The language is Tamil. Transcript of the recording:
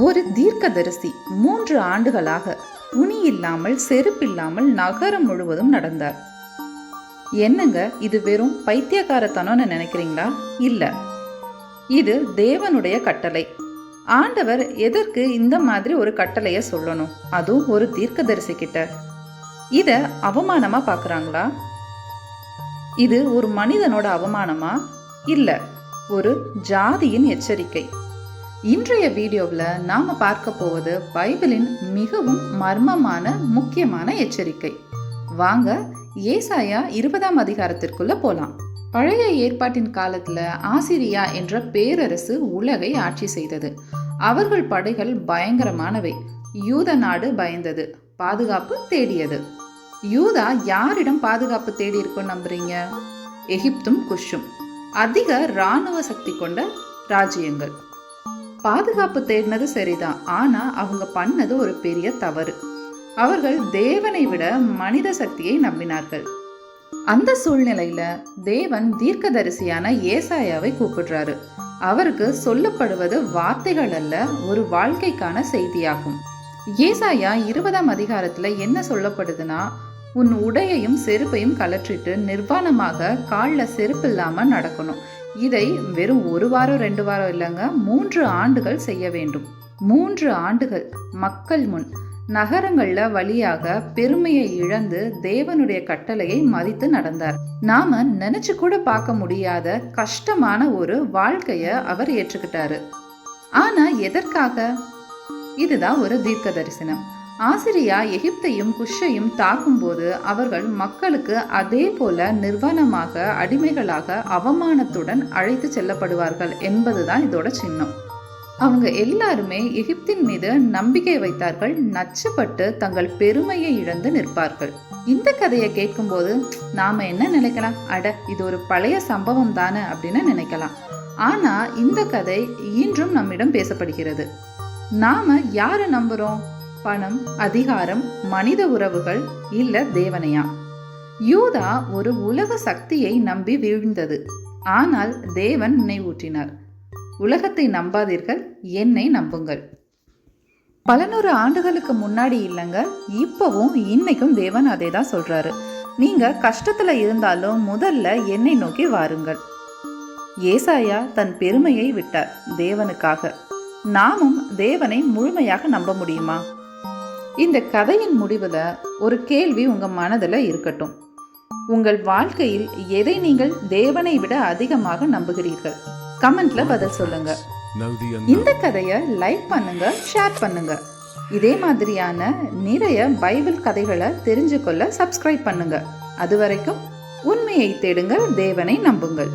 ஒரு தீர்க்கதரிசி மூன்று ஆண்டுகளாக துணி இல்லாமல் செருப்பில்லாமல் நகரம் முழுவதும் நடந்தார். என்னங்க இது வெறும் பைத்தியக்காரத்தனம்னு நினைக்கிறீங்களா? இல்ல. இது தேவனுடைய கட்டளை. ஆண்டவர் எதற்கு இந்த மாதிரி ஒரு கட்டளைய சொல்லணும்? அதுவும் ஒரு தீர்க்கதரிசி கிட்ட. இத அவமானமா பார்க்கறாங்களா இது ஒரு மனிதனோட அவமானமா? இல்ல. ஒரு ஜாதியின் எச்சரிக்கை. இன்றைய வீடியோவில் நாம் பார்க்க போவது பைபிளின் மிகவும் மர்மமான முக்கியமான எச்சரிக்கை. வாங்க ஏசாயா இருபதாம் அதிகாரத்திற்குள்ள போலாம். பழைய ஏற்பாட்டின் காலத்தில் ஆசிரியா என்ற பேரரசு உலகை ஆட்சி செய்தது. அவர்கள் படைகள் பயங்கரமானவை. யூத நாடு பயந்தது. பாதுகாப்பு தேடியது. யூதா யாரிடம் பாதுகாப்பு தேடி இருக்கும் நம்புறீங்க? எகிப்தும் குஷும் அதிக இராணுவ சக்தி கொண்ட ராஜ்யங்கள். பாதுகாப்பு தேடினது சரிதான். ஆனா அவங்க பண்ணது ஒரு பெரிய தவறு. அவர்கள் தேவனை விட மனித சக்தியை நம்பினார்கள். அந்த சூழ்நிலையில தேவன் தீர்க்கதரிசியான ஏசாயாவை கூப்பிடுறாரு. அவருக்கு சொல்லப்படுவது வார்த்தைகள் அல்ல ஒரு வாழ்க்கைக்கான செய்தியாகும். ஏசாயா இருபதாம் அதிகாரத்துல என்ன சொல்லப்படுதுன்னா உன் உடையையும் செருப்பையும் கலற்றிட்டு நிர்வாணமாக காலில் செருப்பு இல்லாம நடக்கணும். இதை வெறும் ஒரு வாரம் ரெண்டு வாரம் இல்லைங்க மூன்று ஆண்டுகள் செய்ய வேண்டும். மூன்று ஆண்டுகள் மக்கள் முன் நகரங்களில் வழியாக பெருமையை இழந்து தேவனுடைய கட்டளையை மதித்து நடந்தார். நாம நினைச்சு கூட பார்க்க முடியாத கஷ்டமான ஒரு வாழ்க்கைய அவர் ஏற்றுக்கிட்டாரு. ஆனா எதற்காக? இதுதான் ஒரு தீர்க்க தரிசனம் ஆசிரியா எகிப்தையும் குஷையும் தாக்கும்போது அவர்கள் மக்களுக்கு அதே போல நிர்வாணமாக அடிமைகளாக அவமானத்துடன் அழைத்து செல்லப்படுவார்கள் என்பதுதான் இதோட சின்னம். அவங்க எல்லாருமே எகிப்தின் மீது நம்பிக்கை வைத்தார்கள் நச்சுப்பட்டு தங்கள் பெருமையை இழந்து நிற்பார்கள். இந்த கதையை கேட்கும்போது நாம என்ன நினைக்கலாம்? அட இது ஒரு பழைய சம்பவம் தானே அப்படின்னு நினைக்கலாம். ஆனா இந்த கதை இன்றும் நம்மிடம் பேசப்படுகிறது. நாம யாரை நம்புறோம்? பணம் அதிகாரம் மனித உறவுகள் இல்ல தேவனையா? யூதா ஒரு உலக சக்தியை நம்பி வீழ்ந்தது. ஆனால் தேவன் நினைவூட்டினார் உலகத்தை நம்பாதீர்கள் என்னை நம்புங்கள். பல நூறு ஆண்டுகளுக்கு முன்னாடி இல்லைங்க இப்பவும் இன்னைக்கும் தேவன் அதே தான் சொல்றாரு. நீங்க கஷ்டத்துல இருந்தாலும் முதல்ல என்னை நோக்கி வாருங்கள். ஏசாயா தன் பெருமையை விட்டார் தேவனுக்காக. நாமும் தேவனை முழுமையாக நம்ப முடியுமா? இந்த கதையின் முடிவில் ஒரு கேள்வி உங்க மனதில் இருக்கட்டும். உங்கள் வாழ்க்கையில் எதை நீங்கள் தேவனை விட அதிகமாக நம்புகிறீர்கள்? கமெண்ட்ல பதில் சொல்லுங்க. இந்த கதையை லைக் பண்ணுங்க ஷேர் பண்ணுங்க. இதே மாதிரியான நிறைய பைபிள் கதைகளை தெரிஞ்சுக்கொள்ள சப்ஸ்கிரைப் பண்ணுங்க. அது வரைக்கும் உண்மையை தேடுங்கள் தேவனை நம்புங்கள்.